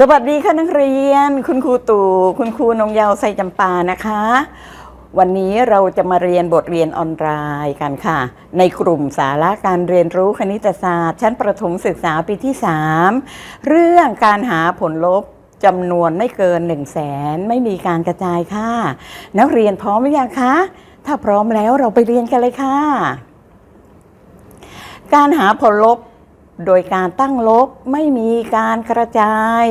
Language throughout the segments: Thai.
สวัสดีค่ะนักเรียน คุณครูตู่คุณครูนงเยาวไซจำปานะคะ วันนี้เราจะมาเรียนบทเรียนออนไลน์กันค่ะ ในกลุ่มสาระการเรียนรู้คณิตศาสตร์ ชั้นประถมศึกษาปีที่ 3 เรื่องการหาผลลบจำนวนไม่เกิน 1 0 0 0 0แสนไม่มีการกระจายค่ะ นักเรียนพร้อมหรือยังคะ ถ้าพร้อมแล้วเราไปเรียนกันเลยค่ะ การหาผลลบโดยการตั้งลบไม่มีการกระจาย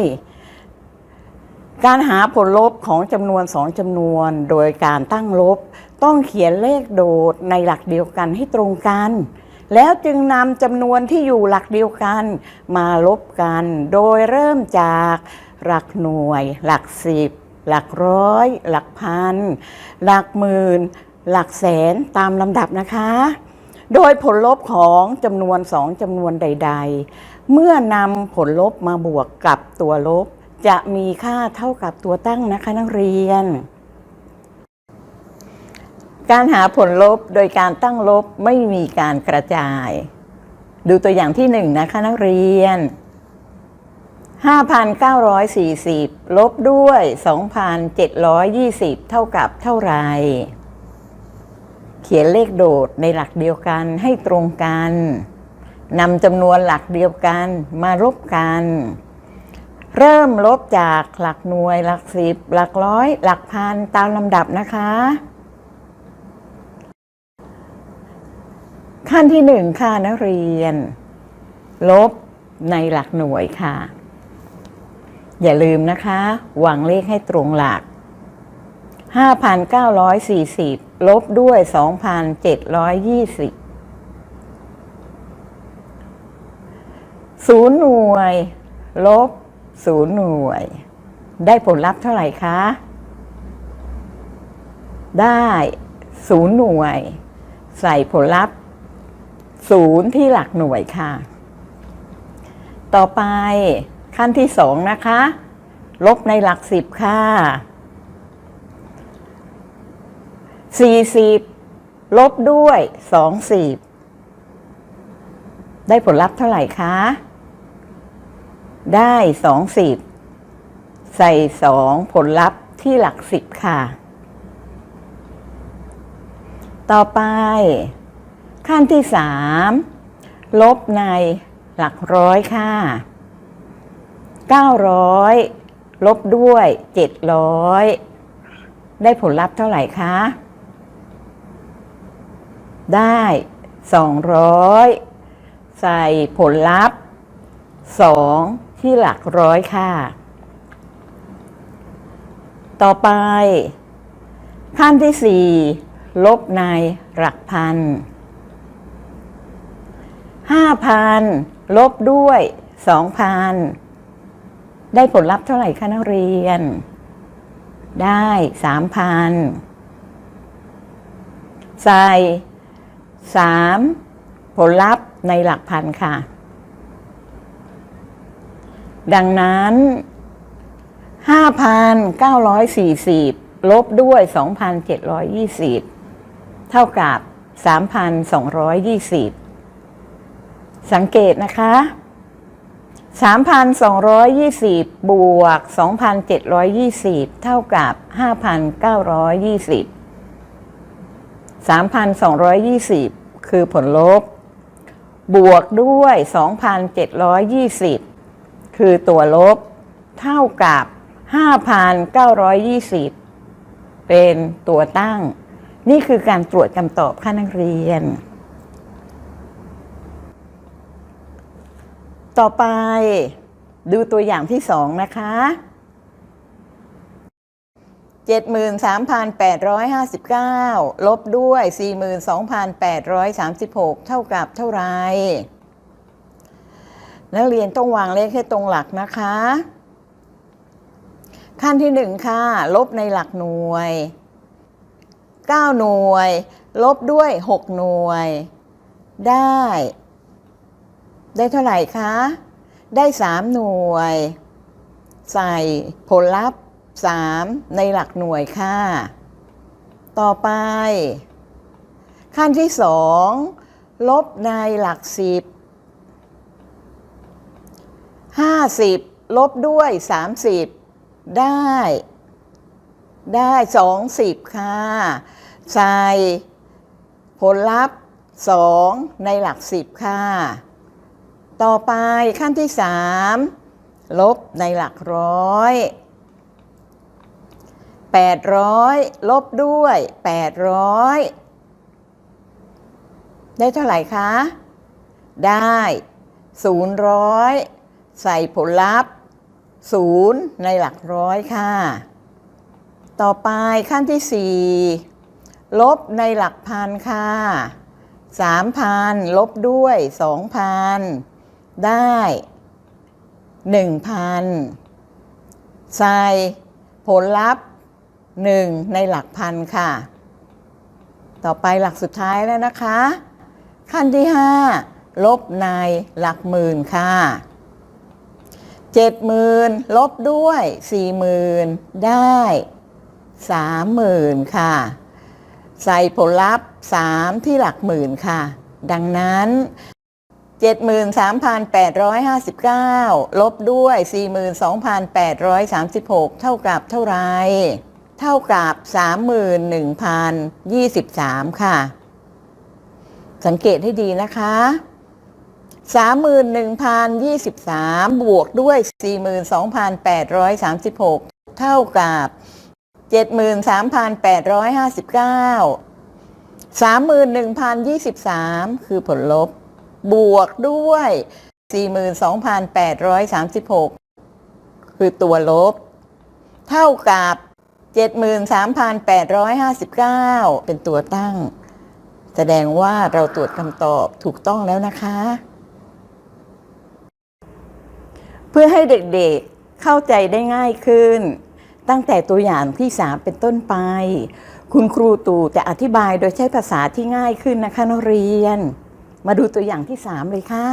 การหาผลลบของจำนวนสองจำนวนโดยการตั้งลบ ต้องเขียนเลขโดดในหลักเดียวกันให้ตรงกัน แล้วจึงนำจำนวนที่อยู่หลักเดียวกัน มาลบกัน โดยเริ่มจากหลักหน่วย หลักสิบ หลักร้อย หลักพัน หลักหมื่น หลักแสนตามลำดับนะคะ โดยผลลบของจำนวนสองจำนวนใด ๆ เมื่อนำผลลบมาบวกกับตัวลบ จะมีค่าเท่ากับตัวตั้งนะคะนักเรียน การหาผลลบโดยการตั้งลบไม่มีการกระจาย ดูตัวอย่างที่หนึ่งนะคะนักเรียน 5,940 ลบด้วย 2,720 เท่ากับเท่าไหร่เขียนเลขโดดในหลักเดียวกันให้ตรงกันนำจำนวนหลักเดียวกันมาลบกัน เริ่มลบจากหลักหน่วย หลักสิบ หลักร้อย หลักพันตามลำดับนะคะ ขั้นที่หนึ่งค่ะนักเรียน ลบในหลักหน่วยค่ะ อย่าลืมนะคะวางเลขให้ตรงหลัก 5,940 ลบด้วย 2,720ศูนย์หน่วย ลบ ศูนย์หน่วย ได้ผลลัพธ์เท่าไหร่คะ ได้ศูนย์หน่วย ใส่ผลลัพธ์ศูนย์ที่หลักหน่วยค่ะ ต่อไปขั้นที่สองนะคะ ลบในหลักสิบค่ะสี่สิบลบด้วยสองสิบได้ผลลัพธ์เท่าไหร่คะ ได้สองสิบใส่สองผลลัพธ์ที่หลักสิบค่ะ ต่อไป ขั้นที่สามลบในหลักร้อยค่ะเก้าร้อยลบด้วยเจ็ดร้อยได้ผลลัพธ์เท่าไหร่คะ ได้สองร้อยใส่ผลลัพธ์สอง ที่หลักร้อยค่ะ ต่อไป ขั้นที่สี่ลบในหลักพันห้าพันลบด้วยสองพันได้ผลลัพธ์เท่าไหร่คะนักเรียน ได้สามพันใส่สามผลลัพธ์ในหลักพันค่ะ ดังนั้น 5,940 ลบด้วย 2,720 เท่ากับ 3,220 สังเกตนะคะ 3,220 บวก 2,720 เท่ากับ 5,920 3,220 คือผลลบบวกด้วย 2,720 คือตัวลบเท่ากับ 5,920 เป็นตัวตั้ง นี่คือการตรวจคำตอบค่ะนักเรียน ต่อไปดูตัวอย่างที่สองนะคะ73,859 ลบด้วย 42,836 เท่ากับเท่าไหร นักเรียนต้องวางเลขให้ตรงหลักนะคะ ขั้นที่หนึ่งค่ะ ลบในหลักหน่วย 9 หน่วย ลบด้วย 6 หน่วย ได้ ได้เท่าไหร่คะ ได้ 3 หน่วย ใส่ผลลัพธ์ 3 ในหลักหน่วยค่ะ ต่อไป ขั้นที่ 2 ลบในหลัก 10 50 ลบด้วย 30 ได้ ได้ 20 ค่ะ ใส่ผลลัพธ์ 2 ในหลัก 10 ค่ะ ต่อไปขั้นที่ 3 ลบในหลักร้อย800 ลบด้วย 800 ได้เท่าไหร่คะ ได้ 000 ใส่ผลลัพธ์0ในหลักร้อยค่ะ ต่อไปขั้นที่ 4 ลบในหลักพันค่ะ3,000 ลบด้วย 2,000 ได้ 1,000 ใส่ผลลัพธ์ 1 ในหลักพันค่ะ ต่อไปหลักสุดท้ายแล้วนะคะ ขั้นที่ 5 ลบในหลักหมื่นค่ะ 70,000ลบด้วย40,000ได้30,000ค่ะ ใส่ผลลัพธ์3ที่หลักหมื่นค่ะ ดังนั้น73,859 ลบด้วย 42,836 เท่ากับเท่าไร เท่ากับ 31,023 ค่ะ สังเกตให้ดีนะคะ 31,023 บวกด้วย 42,836 เท่ากับ 73,859 31,023 คือผลลบ บวกด้วย 42,836 คือตัวลบ เท่ากับ 73,859 เป็นตัวตั้ง แสดงว่าเราตรวจคำตอบถูกต้องแล้วนะคะ เพื่อให้เด็กๆเข้าใจได้ง่ายขึ้น ตั้งแต่ตัวอย่างที่ 3 เป็นต้นไป คุณครูตู่จะอธิบายโดยใช้ภาษาที่ง่ายขึ้นนะคะนักเรียน มาดูตัวอย่างที่ 3 เลยค่ะ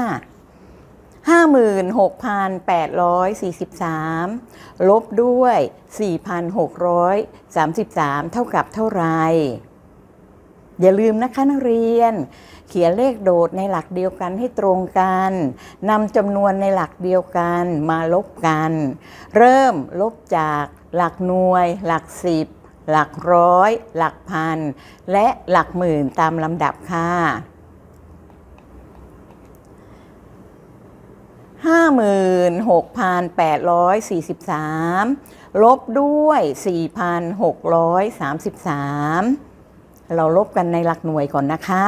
56,843 ลบด้วย 4,633 เท่ากับเท่าไหร่อย่าลืมนะคะนักเรียน เขียนเลขโดดในหลักเดียวกันให้ตรงกันนำจำนวนในหลักเดียวกันมาลบกัน เริ่มลบจากหลักหน่วย หลักสิบหลักร้อย หลักพัน และหลักหมื่นตามลำดับค่ะ56,843ลบด้วย4,633เราลบกันในหลักหน่วยก่อนนะคะ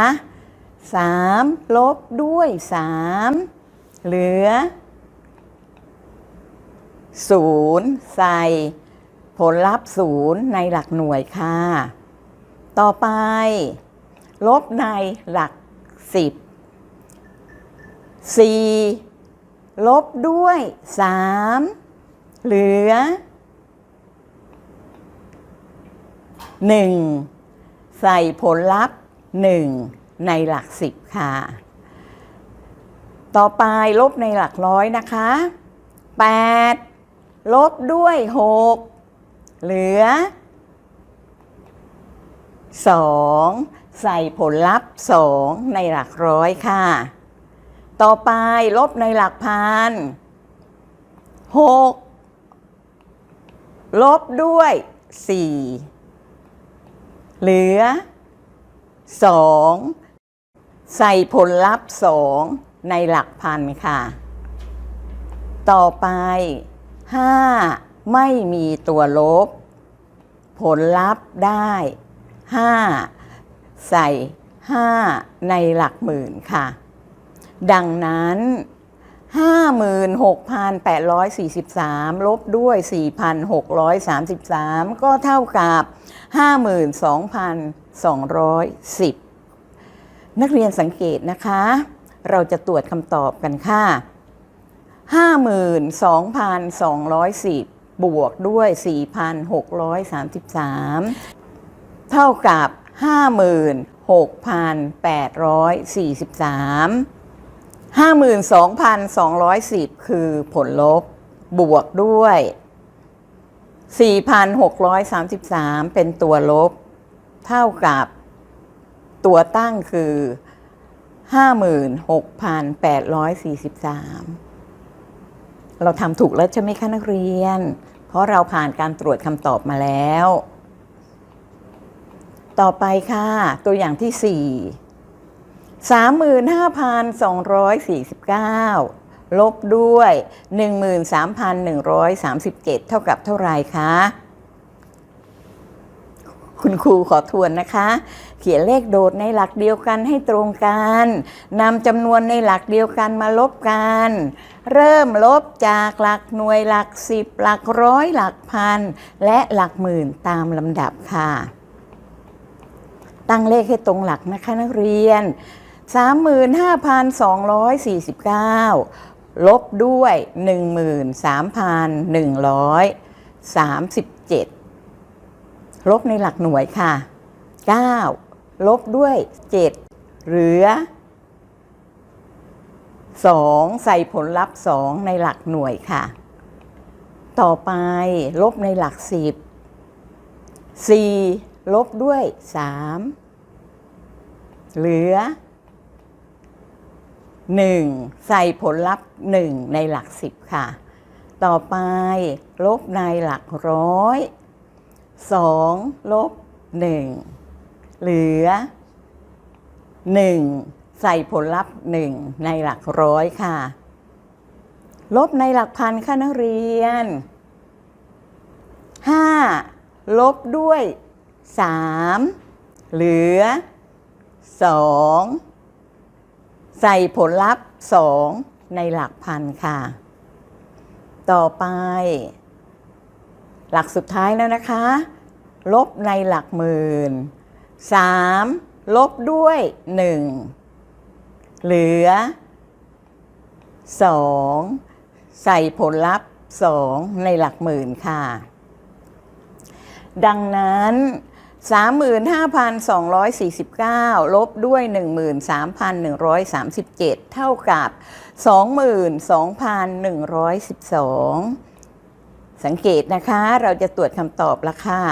3 ลบด้วย 3 เหลือ 0 ใส่ผลลัพธ์ 0 ในหลักหน่วยค่ะ ต่อไป ลบในหลัก 10 4 ลบด้วย 3 เหลือ 1 ใส่ผลลัพธ์ 1 ในหลัก10ค่ะ ต่อไปลบในหลักร้อยนะคะ 8 ลบด้วย 6 เหลือ 2 ใส่ผลลัพธ์ 2 ในหลักร้อยค่ะ ต่อไปลบในหลักพัน 6 ลบด้วย 4 เหลือ 2 ใส่ผลลัพธ์2ในหลักพันค่ะ ต่อไป 5 ไม่มีตัวลบ ผลลัพธ์ได้ 5 ใส่ 5 ในหลักหมื่นค่ะ ดังนั้น 56,843 ลบด้วย 4,633 ก็เท่ากับ 52,210 นักเรียนสังเกตนะคะ เราจะตรวจคำตอบกันค่ะ 52,210 บวกด้วย 4,633 เท่ากับ 56,843 52,210 คือผลลบบวกด้วย 4,633 เป็นตัวลบ เท่ากับ ตัวตั้งคือ 56,843 เราทำถูกแล้วใช่ไหมคะนักเรียน เพราะเราผ่านการตรวจคำตอบมาแล้ว ต่อไปค่ะ ตัวอย่างที่ 4 35,249 ลบด้วย 13,137 เท่ากับเท่าไรคะ คุณครูขอทวนนะคะ เขียนเลขโดดในหลักเดียวกันให้ตรงกันนำจำนวนในหลักเดียวกันมาลบกัน เริ่มลบจากหลักหน่วยหลักสิบหลักร้อยหลักพัน และหลักหมื่นตามลำดับค่ะ ตั้งเลขให้ตรงหลักนะคะนักเรียน 35,249 ลบด้วย 13,137 ลบในหลักหน่วยค่ะ 9 ลบด้วย 7 เหลือ 2 ใส่ผลลัพธ์ 2 ในหลักหน่วยค่ะ ต่อไปลบในหลัก 10 4 ลบด้วย 3 เหลือ 1 ใส่ผลลัพธ์ 1 ในหลัก 10 ค่ะ ต่อไปลบในหลักร้อย 2ลบ1เหลือ 1 ใส่ผลลัพธ์ 1 ในหลักร้อยค่ะ ลบในหลักพันค่ะนักเรียน 5 ลบด้วย 3 เหลือ 2 ใส่ผลลัพธ์ 2 ในหลักพันค่ะ ต่อไป หลักสุดท้ายแล้วนะคะ ลบในหลักหมื่น 3 ลบด้วย 1 เหลือ 2 ใส่ผลลัพธ์ 2 ในหลักหมื่นค่ะ ดังนั้น 35,249 ลบด้วย 13,137 เท่ากับ 22,112 สังเกตนะคะเราจะตรวจคำตอบละค่ะ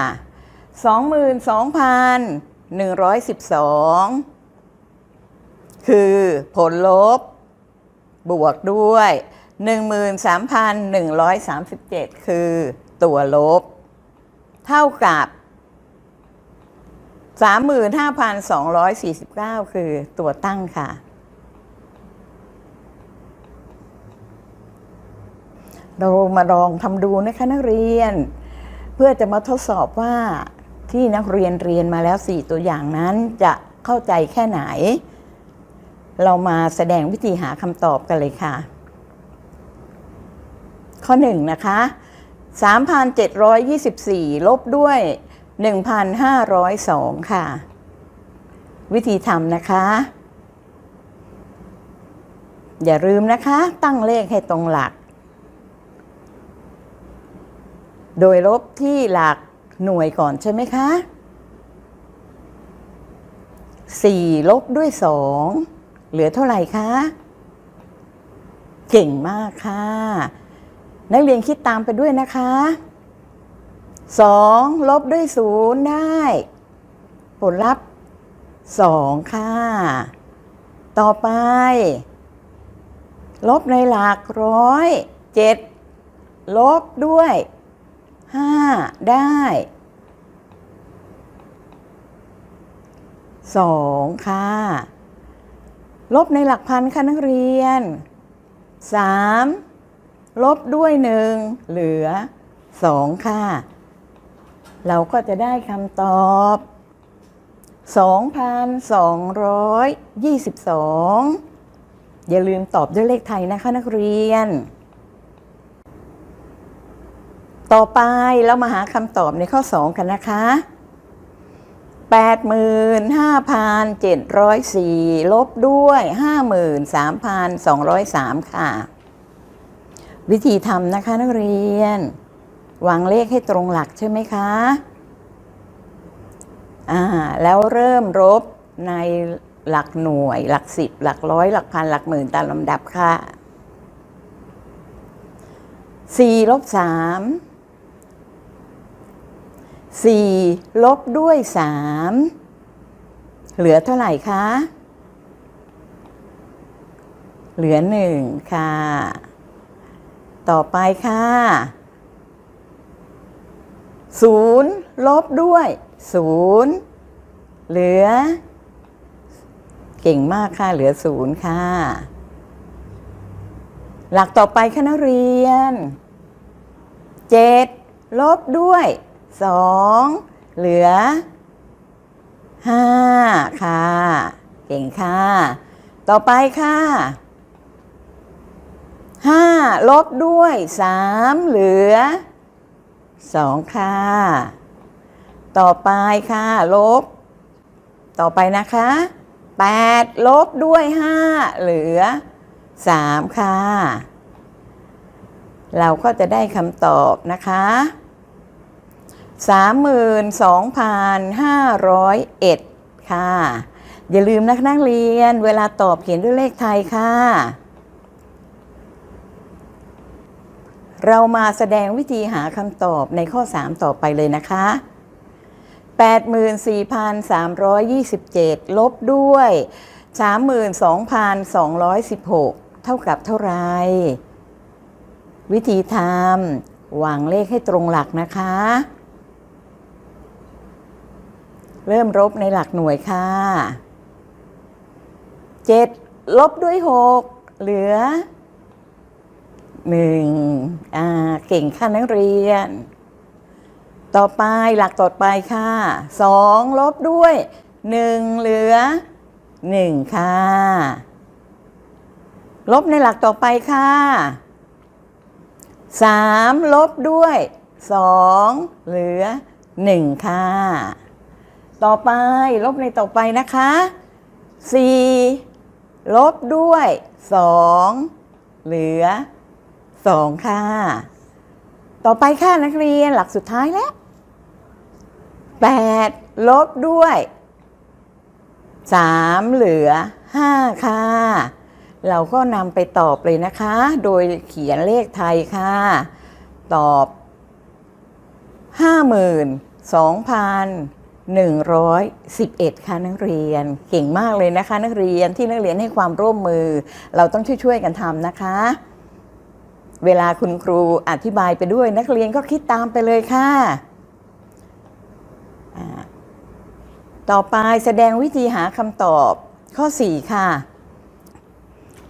22,112 คือผลลบบวกด้วย 13,137 คือตัวลบ เท่ากับ 35,249 คือตัวตั้งค่ะ เรามาลองทำดูนะคะนักเรียน เพื่อจะมาทดสอบว่าที่นักเรียนเรียนมาแล้ว 4 ตัวอย่างนั้นจะเข้าใจแค่ไหน เรามาแสดงวิธีหาคำตอบกันเลยค่ะ ข้อ 1 นะคะ 3,724 ลบด้วย 1,502 ค่ะ วิธีทำนะคะ อย่าลืมนะคะ ตั้งเลขให้ตรงหลัก โดยลบที่หลักหน่วยก่อนใช่ไหมคะ 4 ลบด้วย 2 เหลือเท่าไหร่คะ เก่งมากค่ะ นักเรียนคิดตามไปด้วยนะคะ 2 ลบด้วย 0 ได้ ผลลัพธ์ 2 ค่ะ ต่อไป ลบในหลักร้อย 7 ลบด้วย 5ได้2ค่ะ ลบในหลักพันค่ะนักเรียน3ลบด้วย1เหลือ2ค่ะ เราก็จะได้คำตอบ2,222อย่าลืมตอบด้วยเลขไทยนะคะนักเรียน ต่อไปเรามาหาคำตอบในข้อ 2 กันนะคะ85,704 ลบด้วย 53,203 ค่ะ วิธีทำนะคะนักเรียน วางเลขให้ตรงหลักใช่ไหมคะ อ่า แล้วเริ่มลบในหลักหน่วย หลักสิบ หลักร้อย หลักพัน หลักหมื่นตามลำดับค่ะ4ลบ3 4 ลบด้วย 3 เหลือเท่าไหร่คะ เหลือ 1 ค่ะ ต่อไปค่ะศูนย์ลบด้วยศูนย์เหลือ เก่งมากค่ะ เหลือศูนย์ค่ะ หลักต่อไปค่ะนักเรียนเจ็ดลบด้วย สองเหลือห้าค่ะ เก่งค่ะ ต่อไปค่ะห้าลบด้วยสามเหลือสองค่ะ ต่อไปค่ะลบ ต่อไปนะคะแปดลบด้วยห้าเหลือสามค่ะ เราก็จะได้คำตอบนะคะ สามหมื่นสองพันห้าร้อยเอ็ดค่ะ อย่าลืมนะนักเรียนเวลาตอบเขียนด้วยเลขไทยค่ะ เรามาแสดงวิธีหาคำตอบในข้อ 3 ต่อไปเลยนะคะ 84,327 ลบด้วย 32,216 เท่ากับเท่าไหรวิธีทำวางเลขให้ตรงหลักนะคะ เริ่มลบในหลักหน่วยค่ะ 7 ลบด้วย 6 เหลือ 1 อ่า เก่งค่ะนักเรียน ต่อไปหลักต่อไปค่ะ 2 ลบด้วย 1 เหลือ 1 ค่ะ ลบในหลักต่อไปค่ะ 3 ลบด้วย 2 เหลือ 1 ค่ะ ต่อไปลบในต่อไปนะคะ 4 ลบด้วย 2 เหลือ 2 ค่ะ ต่อไปค่ะนักเรียนหลักสุดท้ายแล้ว 8 ลบด้วย 3 เหลือ 5 ค่ะ เราก็นำไปตอบเลยนะคะ โดยเขียนเลขไทยค่ะ ตอบ 111 ค่ะนักเรียน เก่งมากเลยนะคะ นักเรียนที่นักเรียนให้ความร่วมมือ เราต้องช่วยๆกันทำนะคะ เวลาคุณครูอธิบายไปด้วย นักเรียนก็คิดตามไปเลยค่ะ ต่อไปแสดงวิธีหาคำตอบข้อ 4 ค่ะ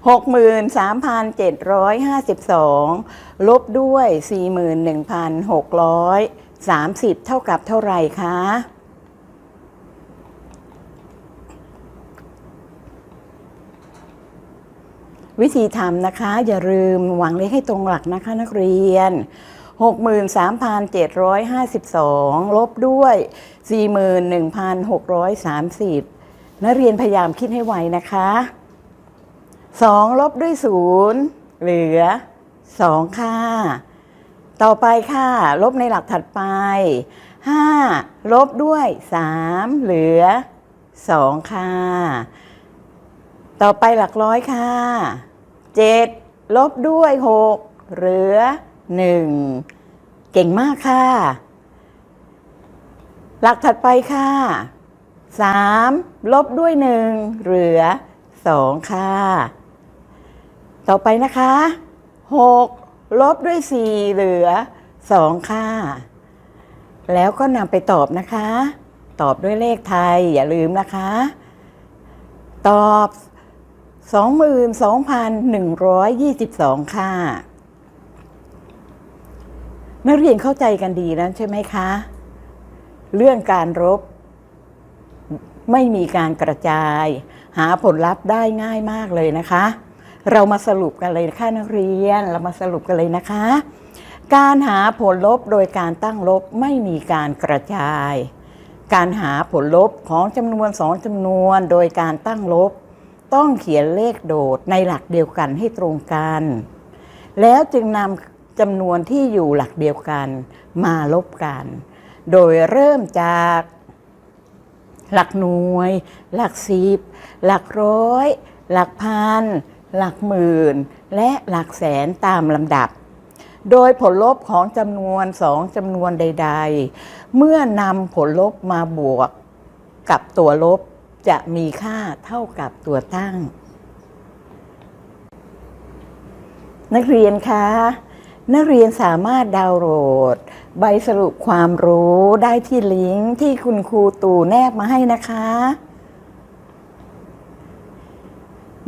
63,752 ลบด้วย 41,630 เท่ากับเท่าไหร่คะ วิธีทำนะคะ อย่าลืมวางเลขให้ตรงหลักนะคะนักเรียน 63,752 ลบด้วย 41,630 นักเรียนพยายามคิดให้ไวนะคะ 2 ลบด้วย 0 เหลือ 2 ค่ะ ต่อไปค่ะ ลบในหลักถัดไป 5 ลบด้วย 3 เหลือ 2 ค่ะ ต่อไปหลักร้อยค่ะ 7 ลบด้วย 6 เหลือ 1 เก่งมากค่ะ หลักถัดไปค่ะ 3 ลบด้วย 1 เหลือ 2 ค่ะ ต่อไปนะคะ 6 ลบด้วย 4 เหลือ 2 ค่ะ แล้วก็นำไปตอบนะคะ ตอบด้วยเลขไทยอย่าลืมนะคะ ตอบ 22,122 ค่ะ นักเรียนเข้าใจกันดีแล้วใช่ไหมคะ เรื่องการรบ ไม่มีการกระจาย หาผลลัพธ์ได้ง่ายมากเลยนะคะ เรามาสรุปกันเลยค่ะนักเรียน เรามาสรุปกันเลยนะคะ การหาผลลบโดยการตั้งลบไม่มีการกระจาย การหาผลลบของจำนวนสองจำนวนโดยการตั้งลบ ต้องเขียนเลขโดดในหลักเดียวกันให้ตรงกัน แล้วจึงนำจำนวนที่อยู่หลักเดียวกันมาลบกัน โดยเริ่มจากหลักหน่วย หลักสิบ หลักร้อย หลักพัน หลักหมื่น และหลักแสนตามลำดับ โดยผลลบของจำนวนสองจำนวนใด ๆ เมื่อนำผลลบมาบวกกับตัวลบ จะมีค่าเท่ากับตัวตั้ง นักเรียนคะนักเรียนสามารถดาวน์โหลด ใบสรุปความรู้ได้ที่ลิงก์ที่คุณครูตู่แนบมาให้นะคะ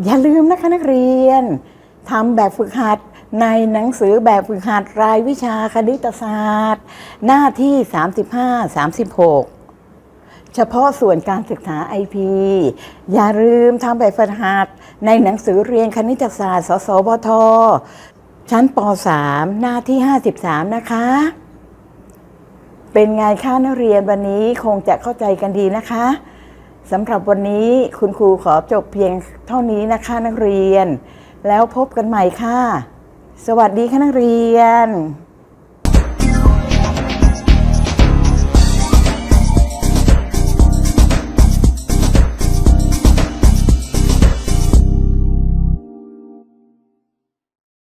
อย่าลืมนะคะนักเรียนทำแบบฝึกหัดในหนังสือแบบฝึกหัดรายวิชาคณิตศาสตร์ หน้าที่ 35-36 เฉพาะส่วนการศึกษา IP อย่าลืมทำแบบฝึกหัดในหนังสือเรียนคณิตศาสตร์ สสบท ชั้นป .3 หน้าที่ 53 นะคะ เป็นไงคะนักเรียนวันนี้คงจะเข้าใจกันดีนะคะสำหรับวันนี้คุณครูขอจบเพียงเท่านี้นะคะนักเรียน แล้วพบกันใหม่ค่ะ สวัสดีค่ะนักเรียน